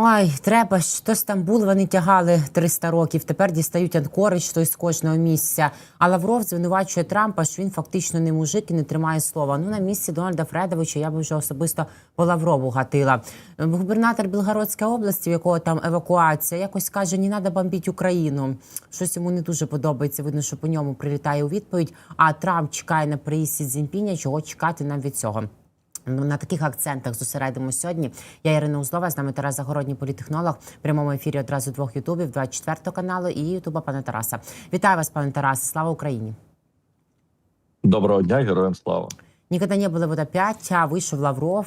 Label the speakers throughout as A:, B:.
A: Ой, треба ж то Стамбул вони тягали 300 років. Тепер дістають Анкорич, той з кожного місця. А Лавров звинувачує Трампа, що він фактично не мужик і не тримає слова. Ну на місці Дональда Фредовича я б вже особисто по Лаврову гатила. Губернатор Білгородської області, в якого там евакуація, якось каже: не треба бомбити Україну. Щось йому не дуже подобається. Видно, що по ньому прилітає у відповідь. А Трамп чекає на приїзд Сі Чого чекати нам від цього? На таких акцентах зосередимо сьогодні. Я Ірина Узлова, з нами Тарас Загородній політехнолог. В прямому ефірі одразу двох ютубів, 24 каналу і ютуба пана Тараса. Вітаю вас, пане Тарасе. Слава Україні!
B: Доброго дня, героям слава.
A: Ніколи не було вот опять, вийшов Лавров,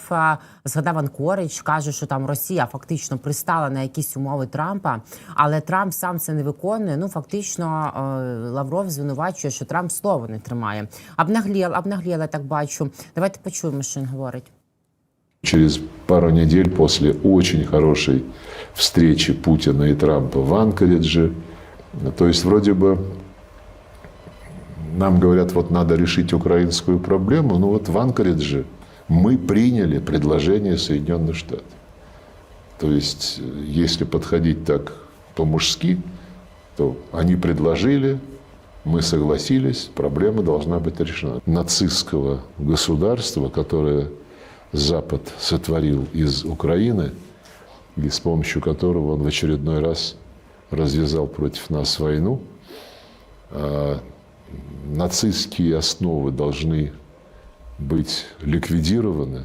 A: згадав Анкорич, каже, що там Росія фактично пристала на якісь умови Трампа, але Трамп сам це не виконує. Ну фактично е, Лавров звинувачує, що Трамп слово не тримає. Обнаглєл, я так бачу. Давайте почуємо, що він говорить.
C: Через пару недель после очень хорошей встречи Путина и Трампа в Анкоридже, то есть вроде бы нам говорят, вот надо решить украинскую проблему, ну вот в Анкоридже мы приняли предложение Соединенных Штатов. То есть, э, если подходить так по-мужски, то они предложили, мы согласились, проблема должна быть решена. Нацистского государства, которое Запад сотворил из Украины, и с помощью которого он в очередной раз развязал против нас войну, а, нацистские основы должны быть ликвидированы,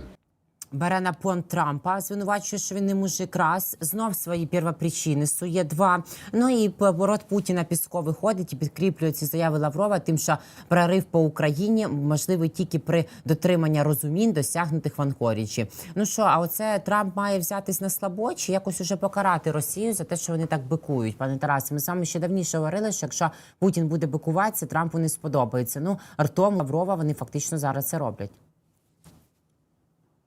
A: Бере на понт Трампа, звинувачує, що він не мужик раз, знов свої первопричини сує два. Ну і поворот Путіна Піско виходить і підкріплює ці заяви Лаврова, тим, що прорив по Україні можливий тільки при дотриманні розумінь, досягнутих в Анкорічі. Ну що, а оце Трамп має взятись на слабо чи якось уже покарати Росію за те, що вони так бикують, пане Тарасе. Ми вами ще давніше говорили, що якщо Путін буде бикуватися, Трампу не сподобається. Ну ртом Лаврова вони фактично зараз це роблять.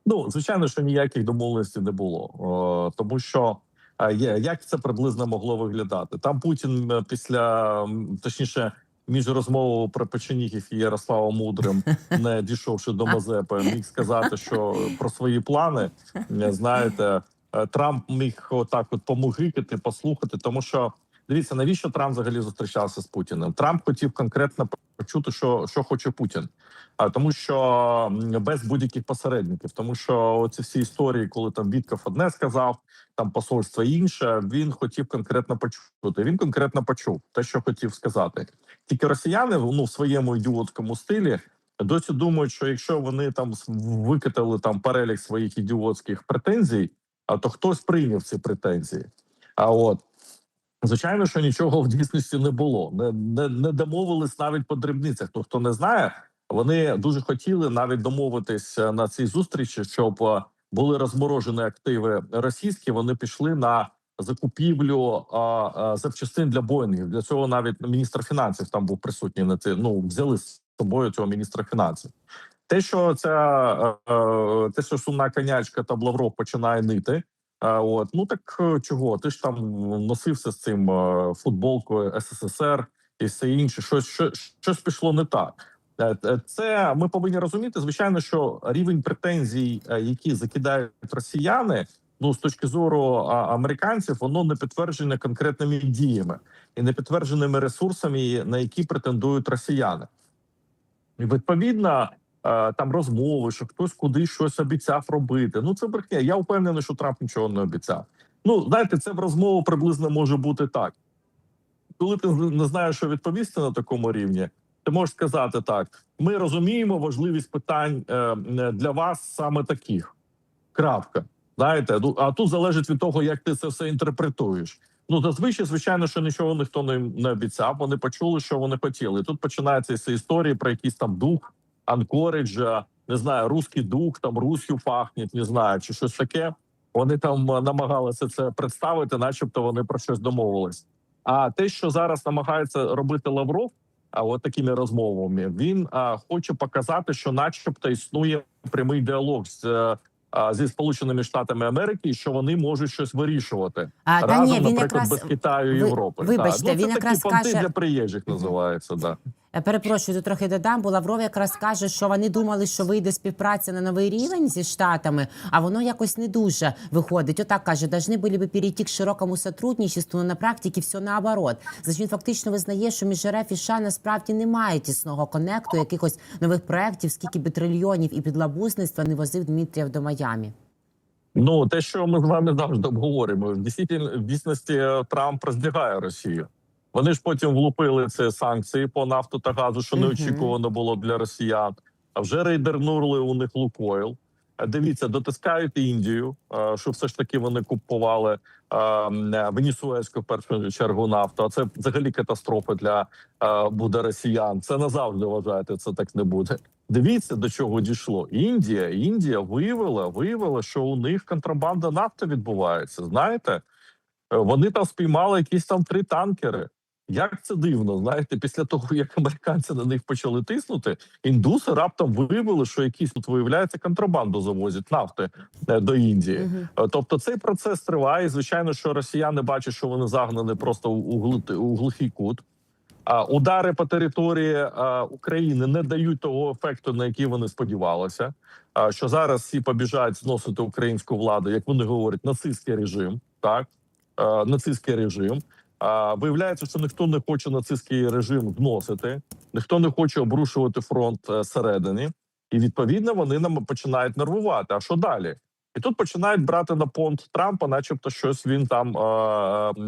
B: Ну, звичайно, що ніяких домовленостей не було, тому що е, як це приблизно могло виглядати? Там Путін е, після точніше. Між розмовою про печенігів і Ярославом Мудрим, не дійшовши до Мазепи, міг сказати, що про свої плани е, знаєте, е, Трамп міг отак от помугикати, послухати, тому що дивіться, навіщо Трамп взагалі зустрічався з Путіним? Трамп хотів конкретно почути, що, що хоче Путін. А тому, що без будь-яких посередників, тому що ці всі історії, коли там Вітков одне сказав, там посольство інше, він хотів конкретно почути. Він конкретно почув те, що хотів сказати. Тільки росіяни ну в своєму ідіотському стилі досі думають, що якщо вони там викатали там перелік своїх ідіотських претензій, а то хтось прийняв ці претензії. А от звичайно, що нічого в дійсності не було. Не, не, не домовились навіть по дрібницях. Ну хто не знає, вони дуже хотіли навіть домовитись е, на цій зустрічі, щоб е, були розморожені активи російські. Вони пішли на закупівлю а, а, запчастин для Боїнгів. Для цього навіть міністр фінансів там був присутній на це. Ну взяли з собою цього міністра фінансів. Те, що ця е, е, те, що сумна конячка та Лавров починає нити. Е, От ну так е, чого? Ти ж там носився з цим е, футболкою СССР і все інше. Щось що, щось пішло не так. Це ми повинні розуміти. Звичайно, що рівень претензій, які закидають росіяни, ну з точки зору американців, воно не підтверджене конкретними діями і не підтвердженими ресурсами, на які претендують росіяни. І відповідно. Е, Там розмови, що хтось кудись щось обіцяв робити. Ну це брехня. Я впевнений, що Трамп нічого не обіцяв. Ну знаєте, це в розмову приблизно може бути так. Коли ти не знаєш, що відповісти на такому рівні, ти можеш сказати так: ми розуміємо важливість питань е, для вас саме таких. Крапка. Знаєте, ну а тут залежить від того, як ти це все інтерпретуєш. Ну зазвичай, звичайно, що нічого ніхто не, обіцяв. Вони почули, що вони хотіли. І тут починаються ці історії про якийсь там дух Анкориджа, не знаю, руський дух, там Руссю пахнеть, не знаю, чи щось таке. Вони там е, намагалися це представити, начебто вони про щось домовились. А те, що зараз намагається робити Лавров, а от такими розмовами, він а, хоче показати, що, начебто, існує прямий діалог з е, зі Сполученими Штатами Америки, і що вони можуть щось вирішувати
A: А, та
B: разом,
A: ні, він
B: наприклад,
A: якраз
B: без Китаю і
A: ви-
B: Європи.
A: вибачте,
B: Так. ну, це
A: він
B: такі
A: якраз
B: понти
A: каже-
B: для приїжджих називається. Да.
A: Я перепрошую, тут трохи додам, бо Лавров якраз каже, що вони думали, що вийде співпраця на новий рівень зі штатами, а воно якось не дуже виходить. Отак каже, должны були би перейти к широкому сотрудничеству, но на практиці все наоборот. Значить, він фактично визнає, що між РФ і США насправді немає тісного конекту, якихось нових проєктів, скільки би трильйонів і підлабузництва не возив Дмитрієв до Майамі.
B: Ну те, що ми з вами завжди обговорюємо, в дійсності е, Трамп роздягає Росію. Вони ж потім влупили ці санкції по нафту та газу, що неочікувано було для росіян. А вже рейдернули у них Лукойл. Е, Дивіться, дотискають Індію, е, що все ж таки вони купували е, венесуельську в першу чергу нафту. А це взагалі катастрофа для буде росіян. Це назавжди вважаєте, це так не буде. Дивіться до чого дійшло. Індія, Індія виявила, виявила, що у них контрабанда нафти відбувається. Знаєте, вони там спіймали якісь там три танкери. Як це дивно, знаєте, після того як американці на них почали тиснути, індуси раптом виявили, що якісь тут виявляється контрабанду завозять нафти е, до Індії. Е, Тобто цей процес триває. І, Звичайно, що росіяни бачать, що вони загнані просто у, у, у глухий кут. А удари по території а, України не дають того ефекту, на який вони сподівалися. А що зараз всі побіжають зносити українську владу, як вони говорять, нацистський режим, так а, нацистський режим. А виявляється, що ніхто не хоче нацистський режим вносити, ніхто не хоче обрушувати фронт е, зсередини, і відповідно вони нам починають нервувати. А що далі? І тут починають брати на понт Трампа, начебто, щось він там, е,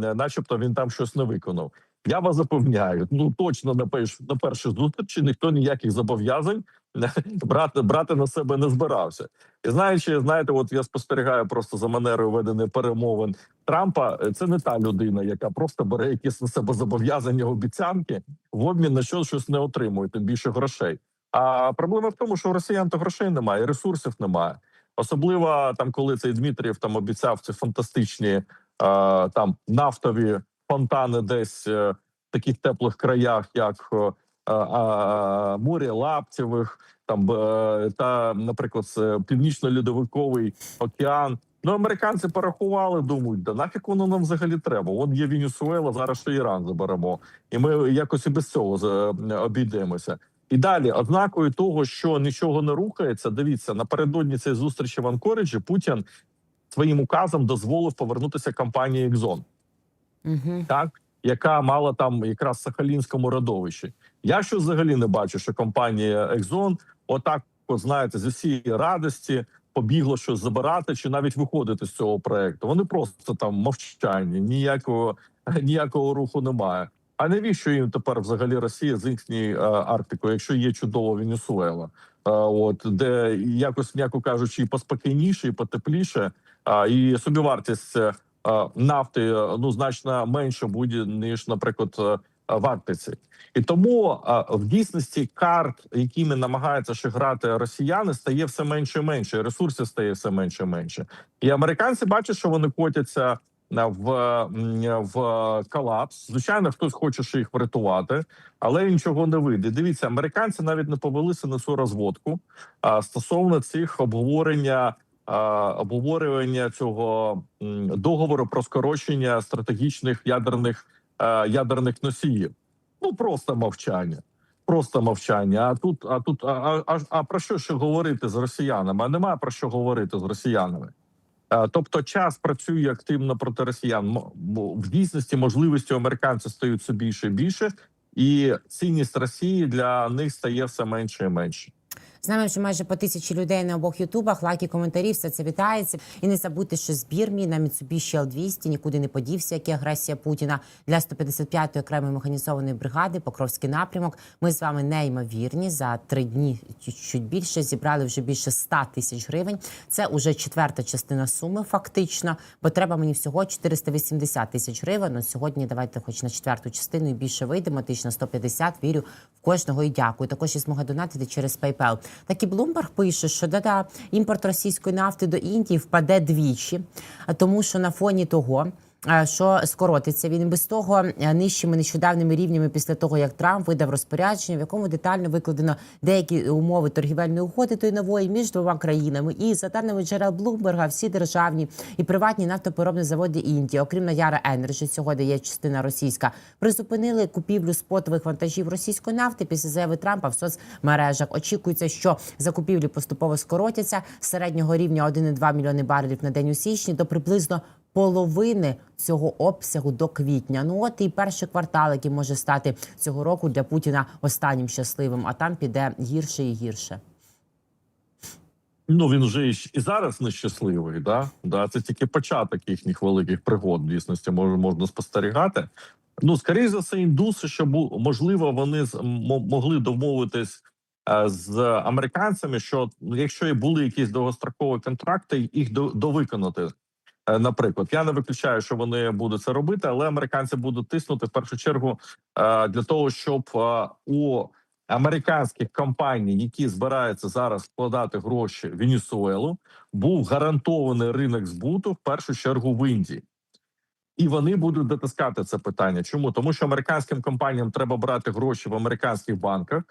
B: е, начебто, він там щось не виконав. Я вас запевняю, ну точно на перш на першій зустрічі ніхто ніяких зобов'язань брати брати на себе не збирався. І знаючи, знаєте, от я спостерігаю просто за манерою ведення перемовин Трампа. е, Це не та людина, яка просто бере якісь на себе зобов'язання обіцянки в обмін на що щось не отримує, тим більше грошей. А проблема в тому, що у росіян то грошей немає, ресурсів немає. Особливо там, коли цей Дмитрієв там обіцяв ці фантастичні е, там нафтові фонтани десь е, в таких теплих краях, як е, е, Лаптєвих, там е, та, наприклад, північно-льодовиковий океан. Ну, американці порахували, думають, да нафіг воно нам взагалі треба. От є Венесуела, зараз ще Іран заберемо, і ми якось і без цього обійдемося. І далі, ознакою того, що нічого не рухається, дивіться напередодні цієї зустрічі в Анкориджі Путін своїм указом дозволив повернутися компанії Exxon,
A: Угу.
B: так яка мала там якраз в Сахалінському родовищі. Я що взагалі не бачу, що компанія Exxon отак, от, знаєте, зі всієї радості побігла щось забирати чи навіть виходити з цього проекту. Вони просто там мовчання, ніякого ніякого руху немає. А навіщо їм тепер взагалі Росія з їхньою е, Арктикою, якщо є чудова Венесуела? Е, от де якось м'яко кажучи, і поспокійніше, і потепліше, а і собівартість е, нафти е, ну значно менше буде ніж, наприклад, е, в Арктиці. І тому е, в дійсності карт, якими намагаються ще грати росіяни, стає все менше і менше. і Ресурсів стає все менше і менше. І американці бачать, що вони котяться е, в, в колапс. Звичайно, хтось хоче ще їх врятувати, але нічого не вийде. Дивіться, американці навіть не повелися на цю розводку а, стосовно цих обговорення. А, Обговорювання цього договору про скорочення стратегічних ядерних е, ядерних носіїв. Ну просто мовчання. Просто мовчання. А тут, а тут, а, а, а, а про що ще говорити з росіянами? А немає про що говорити з росіянами. Е, Тобто, час працює активно проти росіян. В дійсності можливості американців стають все більше і більше, і цінність Росії для них стає все менше і менше.
A: Знаємо, що майже по тисячі людей на обох ютубах, лайки, коментарі, все це вітається. І не забудьте, що збір мій на Mitsubishi L200 нікуди не подівся, як і агресія Путіна для 155-ї окремої механізованої бригади, Покровський напрямок. Ми з вами неймовірні. За три дні чуть більше зібрали вже більше 100 тисяч гривень. Це уже четверта частина суми, фактично, бо треба мені всього 480 тисяч гривень. Ну, сьогодні давайте, хоч на четверту частину і більше вийдемо. Тисяч на 150, Вірю в кожного і дякую. Також є змога донатити через PayPal. Так і Блумберг пише, що да-да, імпорт російської нафти до Індії впаде двічі, тому що на фоні того. Е, що скоротиться він без того е, нижчими нещодавними рівнями після того, як Трамп видав розпорядження, в якому детально викладено деякі умови торгівельної угоди тої нової між двома країнами. І за даними джерел Блумберга, всі державні і приватні нафтопереробні заводи Індії, окрім Наяра Енерджі, цього де є частина російська, призупинили купівлю спотових вантажів російської нафти після заяви Трампа в соцмережах. Очікується, що закупівлі поступово скоротяться з середнього рівня 1,2 мільйони барелів на день у січні до приблизно половини цього обсягу до квітня. Ну от і перший квартал, який може стати цього року для Путіна останнім щасливим, а там піде гірше і гірше.
B: Ну він вже і зараз нещасливий. Да? Да, це тільки початок їхніх великих пригод. В дійсності може можна спостерігати. Ну, скоріше за все, індуси, що бу- можливо, вони могли домовитись е, з американцями, що якщо і були якісь довгострокові контракти, їх до, довиконати. Е, Наприклад, я не виключаю, що вони будуть це робити, але американці будуть тиснути в першу чергу е, для того, щоб е, у американських компаній, які збираються зараз вкладати гроші в Венесуелу, був гарантований ринок збуту в першу чергу в Індії. І вони будуть дотискати це питання. Чому тому, що американським компаніям треба брати гроші в американських банках.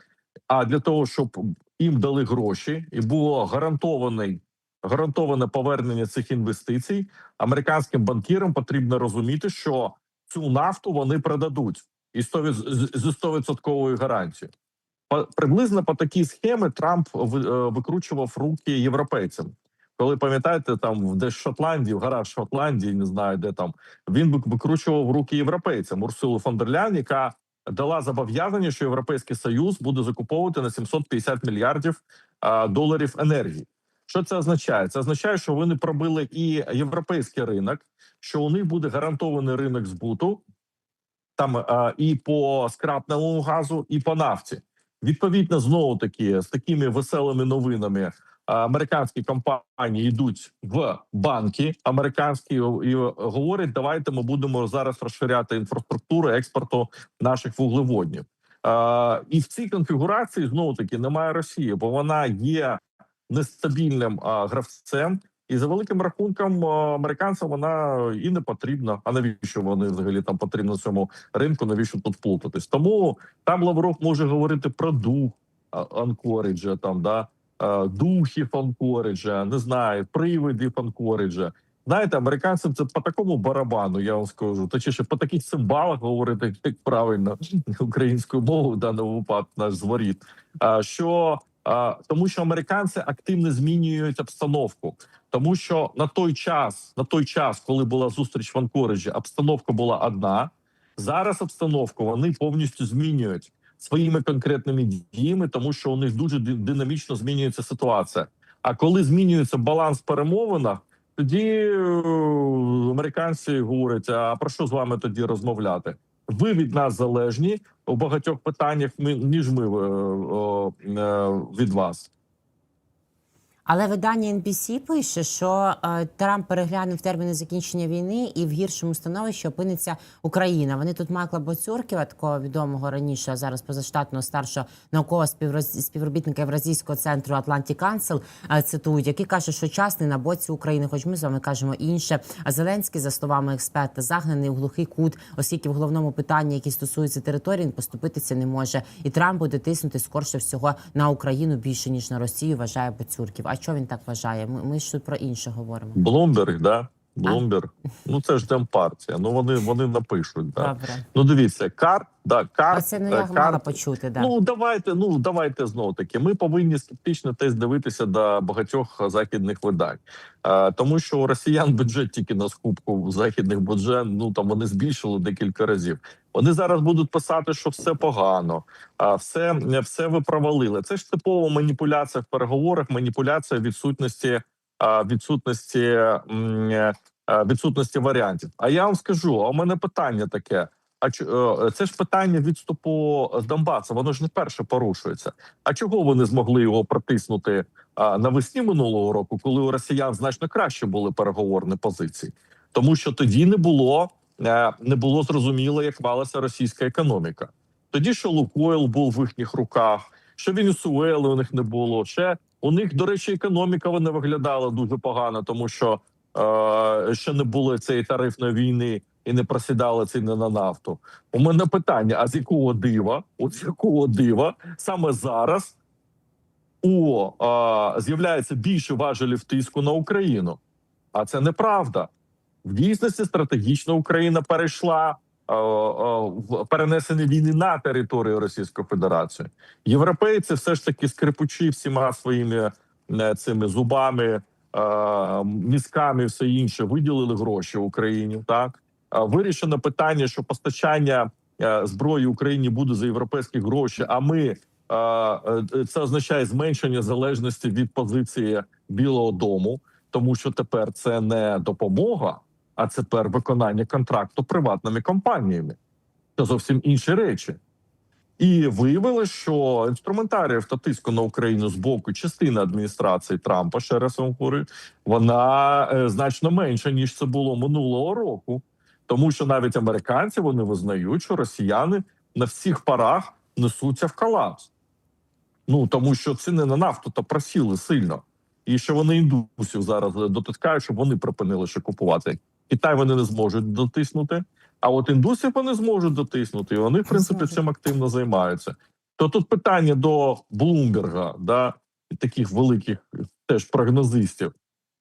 B: А для того, щоб їм дали гроші, і було гарантований гарантоване повернення цих інвестицій, американським банкірам потрібно розуміти, що цю нафту вони продадуть і 100%, з- зі 100% гарантією. Приблизно по такій схемі Трамп е, викручував руки європейцям. Коли пам'ятаєте, там десь в Шотландії, в горах Шотландії, не знаю де там, він вик- викручував руки європейцям Урсулу фон дер яка дала зобов'язання, що Європейський Союз буде закуповувати на 750 мільярдів доларів енергії. Що це означає? Це означає, що вони пробили і європейський ринок, що у них буде гарантований ринок збуту там а, і по скрапному газу, і по нафті. Відповідно, знову таки з такими веселими новинами американські компанії йдуть в банки американські і говорять: давайте ми будемо зараз розширяти інфраструктуру експорту наших вуглеводнів. І в цій конфігурації знову таки немає Росії, бо вона є нестабільним гравцем. І за великим рахунком американцям вона і не потрібна. А навіщо вони взагалі там потрібно цьому ринку? Навіщо тут плутатись? Тому там Лавров може говорити про дух Анкориджа, там да духів Анкориджа, не знаю, привидів Анкориджа. Знаєте, американцям це по такому барабану, я вам скажу. Точніше, по таких цимбалах говорити як правильно українською мовою в даному випадку наш зворіт. Що тому, що американці активно змінюють обстановку, тому що на той час, на той час, коли була зустріч в Анкориджі, обстановка була одна. Зараз обстановку вони повністю змінюють своїми конкретними діями, тому що у них дуже динамічно змінюється ситуація. А коли змінюється баланс в перемовинах, тоді е, американці говорять: а про що з вами тоді розмовляти? Ви від нас залежні у багатьох питаннях, ми- ніж ми е, е, від вас.
A: Але видання NBC пише, що е, Трамп переглянув терміни закінчення війни і в гіршому становищі опиниться Україна. Вони тут Майкла Боцюрківа, такого відомого раніше, а зараз позаштатного старшого наукового співроз... співробітника Євразійського центру Atlantic Council, е, цитують, який каже, що час не на боці України, хоч ми з вами кажемо інше. А Зеленський, за словами експерта, загнаний у глухий кут, оскільки в головному питанні, які стосуються території, він поступитися не може. І Трамп буде тиснути скорше всього на Україну більше ніж на Росію. Вважає Боцюрків. А що він так вважає? Ми, ми ж тут про інше говоримо.
B: Блумберг, да? Блумберг. Ну це ж демпартія. Ну вони вони напишуть. Да.
A: Добре,
B: Ну дивіться, кар, да, кар,
A: оце не
B: е,
A: я
B: кар-
A: мала почути. Да.
B: Ну давайте. Ну давайте знову таки. Ми повинні скептично теж дивитися до багатьох західних видань, е, тому що у росіян бюджет тільки на скупку західних бюджет. Ну там вони збільшили декілька разів. Вони зараз будуть писати, що все погано, а все, все ви провалили. Це ж типова маніпуляція в переговорах, маніпуляція відсутності відсутності е, відсутності варіантів. А я вам скажу: а у мене питання таке. А е, це ж питання відступу з Донбасу, воно ж не перше порушується. А чого вони змогли його протиснути навесні минулого року, коли у росіян значно краще були переговорні позиції? Тому що тоді не було не було зрозуміло, як валася російська економіка. Тоді що Лукойл був в їхніх руках, що Венесуели у них не було. Ще у них, до речі, економіка вона виглядала дуже погано, тому що е, ще не було цієї тарифної війни і не просідали ціни на нафту. У мене питання: а з якого дива? От з якого дива саме зараз у е, з'являється більше важелів тиску на Україну? А це неправда. В дійсності стратегічно Україна перейшла е, е, в перенесення війни на територію Російської Федерації. Європейці все ж таки скрипучи всіма своїми е, цими зубами, мізками, все інше, виділили гроші Україні. Так вирішено питання, що постачання зброї Україні буде за європейські гроші. А ми це означає зменшення залежності від позиції Білого Дому, тому що тепер це не допомога, а тепер виконання контракту приватними компаніями. Це зовсім інші речі. І виявилося, що інструментаріїв та тиску на Україну з боку частини адміністрації Трампа, ще раз вам говорю, вона е, значно менша ніж це було минулого року, тому що навіть американці вони визнають, що росіяни на всіх парах несуться в колапс. Ну тому що ціни на нафту то просіли сильно, і що вони індусів зараз дотискають, щоб вони припинили ще купувати. Китай вони не зможуть дотиснути. А от індусів вони зможуть дотиснути, і вони в принципі цим активно займаються. То тут питання до Блумберга, да таких великих теж прогнозистів.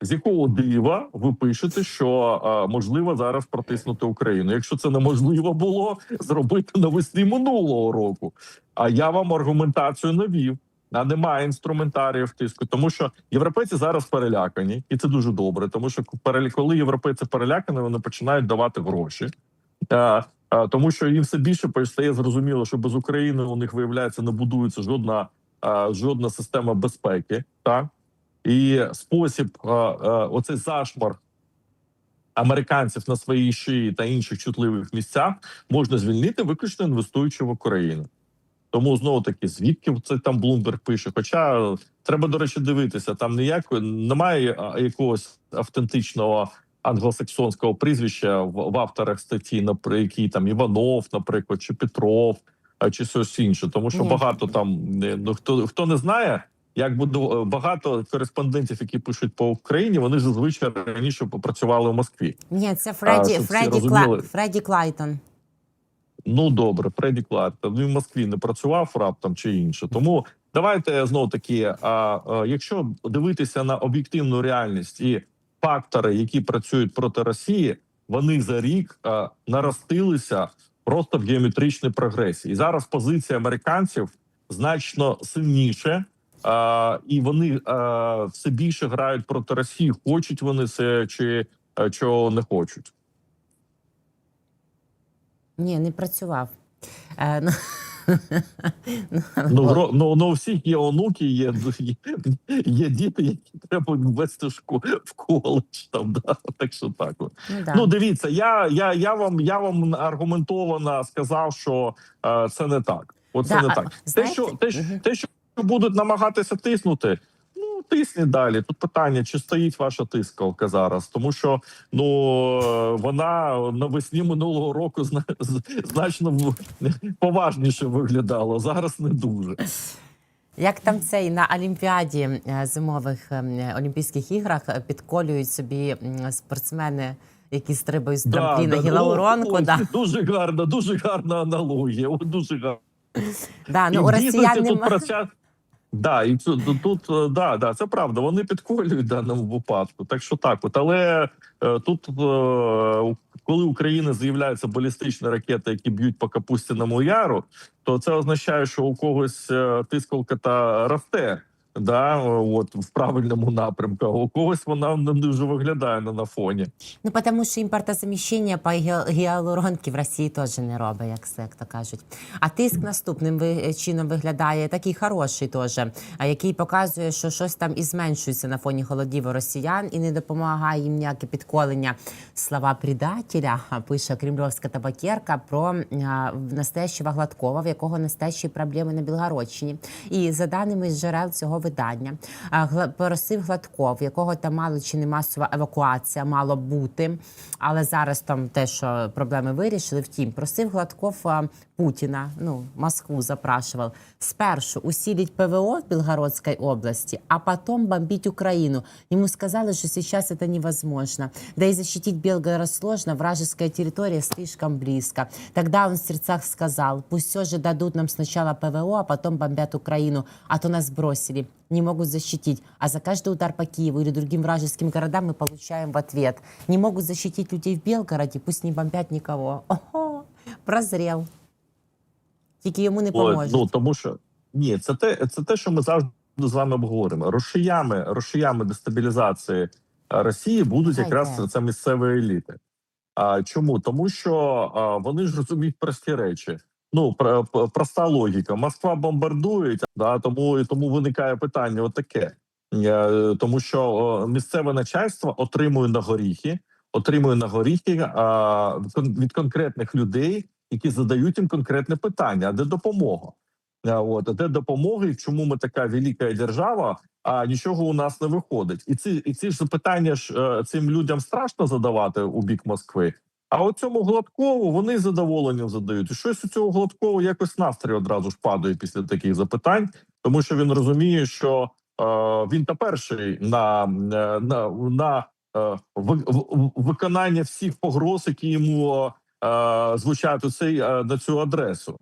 B: З якого дива ви пишете, що а, можливо зараз протиснути Україну? Якщо це неможливо було зробити навесні минулого року. А я вам аргументацію навів. А немає інструментаріїв тиску, тому що європейці зараз перелякані, і це дуже добре. Тому що коли європейці перелякані, вони починають давати гроші. Е, е, тому що їм все більше стає зрозуміло, що без України у них виявляється не будується жодна е, жодна система безпеки. Так і спосіб, оцей зашмар американців на своїй шиї та інших чутливих місцях можна звільнити, виключно інвестуючи в Україну. Тому знову таки, звідки це там Блумберг пише? Хоча треба, до речі, дивитися, там ніякої немає якогось автентичного англосаксонського прізвища в, в авторах статті, на якій там Іванов, наприклад, чи Петров, а, чи щось інше. Тому що
A: Ні.
B: багато там ну хто хто не знає. Як буде е, багато кореспондентів, які пишуть по Україні, вони зазвичай раніше попрацювали в Москві.
A: Ні, це Фредді,
B: всі
A: Фредді. Кла... Фредді Клайтон.
B: Ну добре, Фредді Клартон. Він в Москві не працював раптом чи інше. Тому давайте знов таки. А, а якщо дивитися на об'єктивну реальність і фактори, які працюють проти Росії, вони за рік а, наростилися просто в геометричній прогресії. І зараз позиція американців значно сильніше. А, і вони а, все більше грають проти Росії. Хочуть вони це чи а, чого не хочуть.
A: Ні, не працював. Е, ну,
B: Ну, гро- ну, ну у всіх є онуки, є, є, є діти, які треба ввести в коледж. Там, да? Так що так.
A: ну, да.
B: Ну, дивіться, я, я, я, вам, я вам аргументовано сказав, що е, це не так. Оце
A: Да,
B: не так. Те,
A: знаєте-
B: що, те, що,
A: Мгм.
B: те, що будуть намагатися тиснути. Ну, тисніть далі. Тут питання, чи стоїть ваша тискалка зараз, тому що ну вона навесні минулого року значно поважніше виглядала. Зараз не дуже.
A: Як там цей на Олімпіаді е, зимових е, Олімпійських іграх е, підколюють собі спортсмени, які стрибають з трампліна
B: да,
A: гілауронку.
B: о,
A: Да.
B: Дуже гарна, дуже гарна аналогія. Дуже гарна.
A: Да, ну, у росіян
B: тут. Да, і тут, тут е, да, да, це правда. Вони підколюють в даному випадку. Так що так, от але е, тут, е, коли Україна з'являються балістичні ракети, які б'ють по Капустіному яру, то це означає, що у когось тискалка та росте. Да, от в правильному напрямку, а у когось вона не дуже виглядає на, на фоні.
A: Ну, тому що імпортозаміщення по гіалуронки в Росії теж не робить, як як то кажуть. А тиск наступним ви- чином виглядає такий хороший теж, а який показує, що щось там і зменшується на фоні холодів росіян і не допомагає їм ніяке підколення слова предателя, пише кремльовська табакерка про а, настоящего Гладкова, в якого настоящі проблеми на Білгородщині. І за даними джерел цього цього видання. Просив Гладков, якого там мало чи не масова евакуація мало бути, але зараз там те, що проблеми вирішили. Втім, просив Гладков Путіна, ну Москву запрашивав, спершу усилить ПВО в Белгородской области, а потом бомбить Украину. Ему сказали, что сейчас это невозможно. Да и защитить Белгород сложно, вражеская территория слишком близко. Тогда он в сердцах сказал, пусть все же дадут нам сначала ПВО, а потом бомбят Украину, а то нас бросили, не могут защитить. А за каждый удар по Киеву или другим вражеским городам мы получаем в ответ. Не могут защитить людей в Белгороде, пусть не бомбят никого. Ого, прозрел. Тільки йому не поможе.
B: Ну тому що ні, це те, це те, що ми завжди з вами обговоримо. Рушіями, рушіями дестабілізації Росії будуть якраз
A: йде.
B: це місцеві еліти. А чому? Тому що а, вони ж розуміють прості речі. Ну про, про- проста логіка. Москва бомбардує, да тому і тому виникає питання. Отаке. Е, Тому що місцеве начальство отримує на горіхи, отримує на горіхи а, від конкретних людей, які задають їм конкретне питання: а де допомога? От а де допомога, і чому ми така велика держава, а нічого у нас не виходить? І ці і ці ж запитання ж е, цим людям страшно задавати у бік Москви. А от цьому гладкову вони задоволенням задають. І щось у цього гладкову якось настрій одразу ж падає після таких запитань, тому що він розуміє, що е, він та перший на, е, на, на е, виконання всіх погроз, які йому е, звучать у цей е, на цю адресу.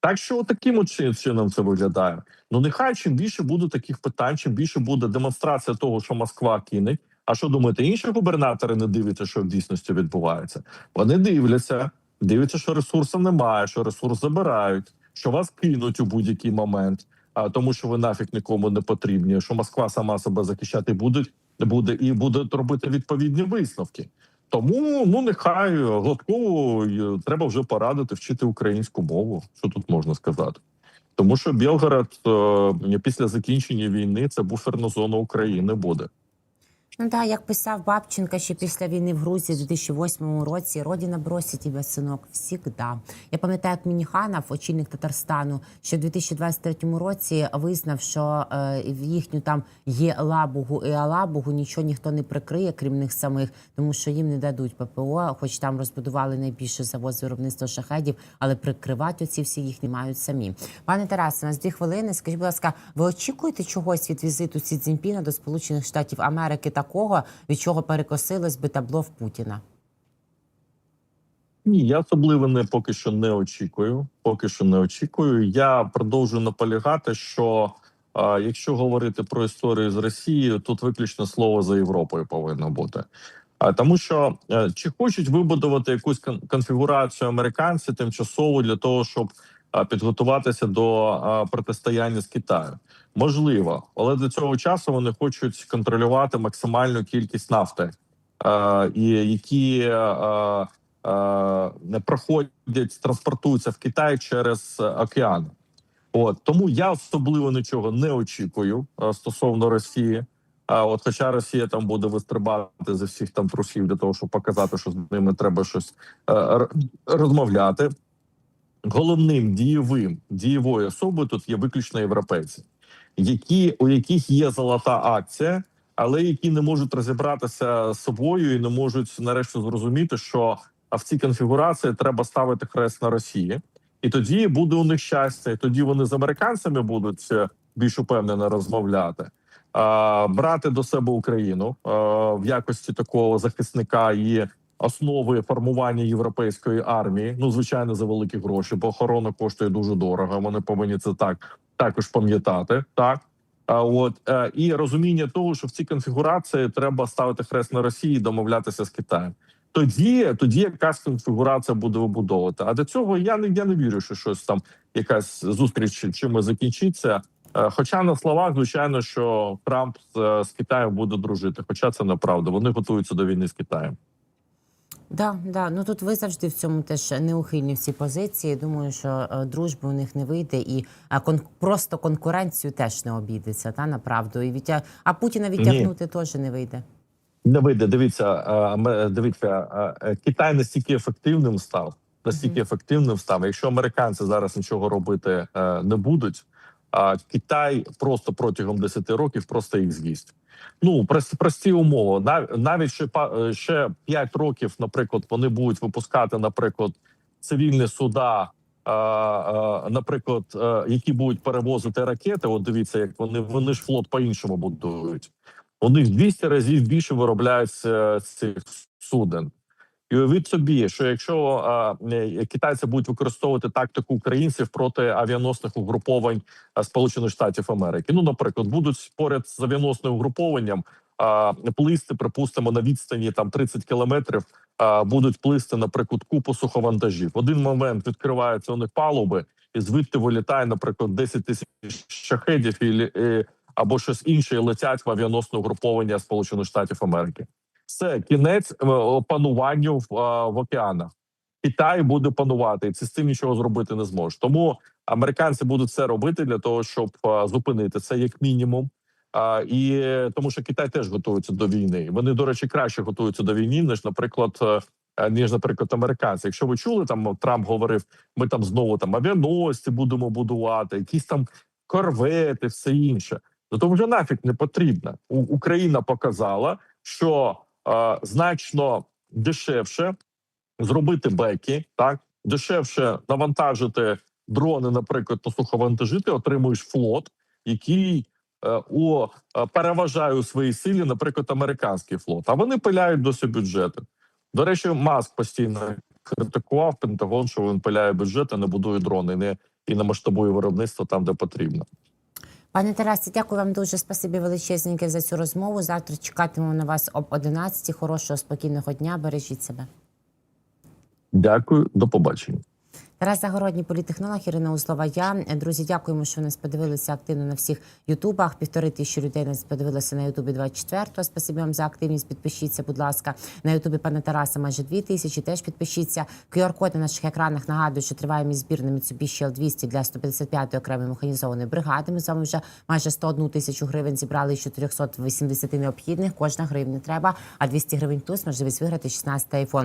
B: Так що таким чином це виглядає. Ну нехай чим більше буде таких питань, чим більше буде демонстрація того, що Москва кине. А що думаєте, інші губернатори не дивляться, що в дійсності відбувається? Вони дивляться, дивляться, що ресурсу немає, що ресурс забирають, що вас кинуть у будь-який момент, а тому, що ви нафіг нікому не потрібні. Що Москва сама себе захищати буде, буде і буде робити відповідні висновки. Тому ну нехай Гладкову е, треба вже порадити вчити українську мову. Що тут можна сказати? Тому що Білгород е, після закінчення війни це буферна зона України буде.
A: Ну да, як писав Бабченка ще після війни в Грузії в 2008 році, родина бросить тебе, синок, всігда. Я пам'ятаю, як Мініханов, очільник Татарстану, ще в 2023 році визнав, що е, їхню там є лабугу і алабугу нічого ніхто не прикриє, крім них самих, тому що їм не дадуть ППО, хоч там розбудували найбільший завод з виробництва шахедів, але прикривати оці всі їх не мають самі. Пане Тарасе, у нас дві хвилини. Скажіть, будь ласка, ви очікуєте чогось від візиту Сі Цзіньпіна до Сполучених Штатів Америки такого, від чого перекосилось би табло в Путіна?
B: Ні, я особливо не поки що не очікую. Поки що не очікую. Я продовжую наполягати, що е, якщо говорити про історію з Росією, тут виключно слово за Європою повинно бути. А тому, що е, чи хочуть вибудувати якусь кон- конфігурацію американці тимчасово для того, щоб підготуватися до протистояння з Китаєм, можливо, але до цього часу вони хочуть контролювати максимальну кількість нафти, і які не проходять, транспортуються в Китай через океан. От тому я особливо нічого не очікую стосовно Росії. А от, хоча Росія там буде вистрибати зі всіх там трусів для того, щоб показати, що з ними треба щось е, розмовляти. Головним дієвим дієвою особою тут є виключно європейці, які у яких є золота акція, але які не можуть розібратися з собою і не можуть нарешті зрозуміти, що в цій конфігурації треба ставити хрест на Росії, і тоді буде у них щастя. І тоді вони з американцями будуть е, більш упевнено розмовляти. Брати до себе Україну в якості такого захисника і основи формування європейської армії. Ну звичайно, за великі гроші, бо охорона коштує дуже дорого. Вони повинні це так також пам'ятати. Так а от е, і розуміння того, що в цій конфігурації треба ставити хрест на Росії, домовлятися з Китаєм. Тоді тоді якась конфігурація буде вибудовувати. А до цього я не я не вірю, що щось там якась зустріч чимось закінчиться. Е, Хоча на словах, звичайно, що Трамп з, з Китаєм буде дружити. Хоча це неправда. Вони готуються до війни з Китаєм.
A: Да, да. Ну тут ви завжди в цьому теж неухильні в цій позиції. Думаю, що е, дружби у них не вийде, і е, кон- просто конкуренцію теж не обійдеться, та направду. І відтя... А Путіна відтягнути теж не вийде.
B: Не вийде. Дивіться, е, дивіться, е, е, Китай настільки ефективним став, настільки
A: Мгм.
B: ефективним став. Якщо американці зараз нічого робити е, не будуть, А Китай просто протягом 10 років просто їх з'їсть. Ну прості, умови. Нав- навіть ще е, ще 5 років, наприклад, вони будуть випускати, наприклад, цивільні суда. е, е, Наприклад, е, які будуть перевозити ракети, от дивіться, як вони вони ж флот по-іншому будують. У них 200 разів більше виробляється цих суден. І уявіть собі, що якщо е, китайці будуть використовувати тактику українців проти авіаносних угруповань Сполучених Штатів Америки, ну наприклад, будуть поряд з авіаносним угрупованням а, плисти, припустимо, на відстані там 30 кілометрів, а, будуть плисти, наприклад, купу суховантажів. В один момент відкриваються них палуби, і звідти вилітає, наприклад, 10 тисяч шахедів і, е, або щось інше, і летять в авіаносне угруповання Сполучених Штатів Америки. Це кінець е, пануванню в, е, в океанах. Китай буде панувати, і це з цим нічого зробити не зможе. Тому американці будуть все робити для того, щоб е, зупинити це як мінімум. А, і тому, що Китай теж готується до війни. Вони, до речі, краще готуються до війни, ніж, наприклад, ніж, наприклад, американці. Якщо ви чули, там Трамп говорив, ми там знову там авіаносці будемо будувати, якісь там корвети, все інше. Ну то вже нафіг не потрібно. Україна показала, що значно дешевше зробити беки, так дешевше навантажити дрони, наприклад, на суховантажі, ти отримуєш флот, який е, у е, переважає у своїй силі, наприклад, американський флот. А вони пиляють досі бюджети. До речі, Маск постійно критикував Пентагон, що він пиляє бюджети, не будує дрони, не і не масштабує виробництво там, де потрібно.
A: Пане Тарасі, дякую вам дуже. Спасибі величезненьке за цю розмову. Завтра чекатимемо на вас об 11. Хорошого, спокійного дня. Бережіть себе.
B: Дякую, до побачення.
A: Тарас Загородній політехнолог Ірина Узлова. Я друзі, дякуємо, що нас подивилися активно на всіх ютубах. Півтори тисячі людей нас подивилися на Ютубі 24-го. Спасибі вам за активність. Підпишіться, будь ласка. На Ютубі пана Тараса майже дві тисячі. Теж підпишіться. QR-код на наших екранах нагадую, що триває мій збір на Mitsubishi L200 для 155-ї окремої механізованої бригади. Ми з вами вже майже 101 тисячу гривень зібрали із 480 необхідних. Кожна гривня треба. А 200 гривень плюс можливість виграти 16 айфон.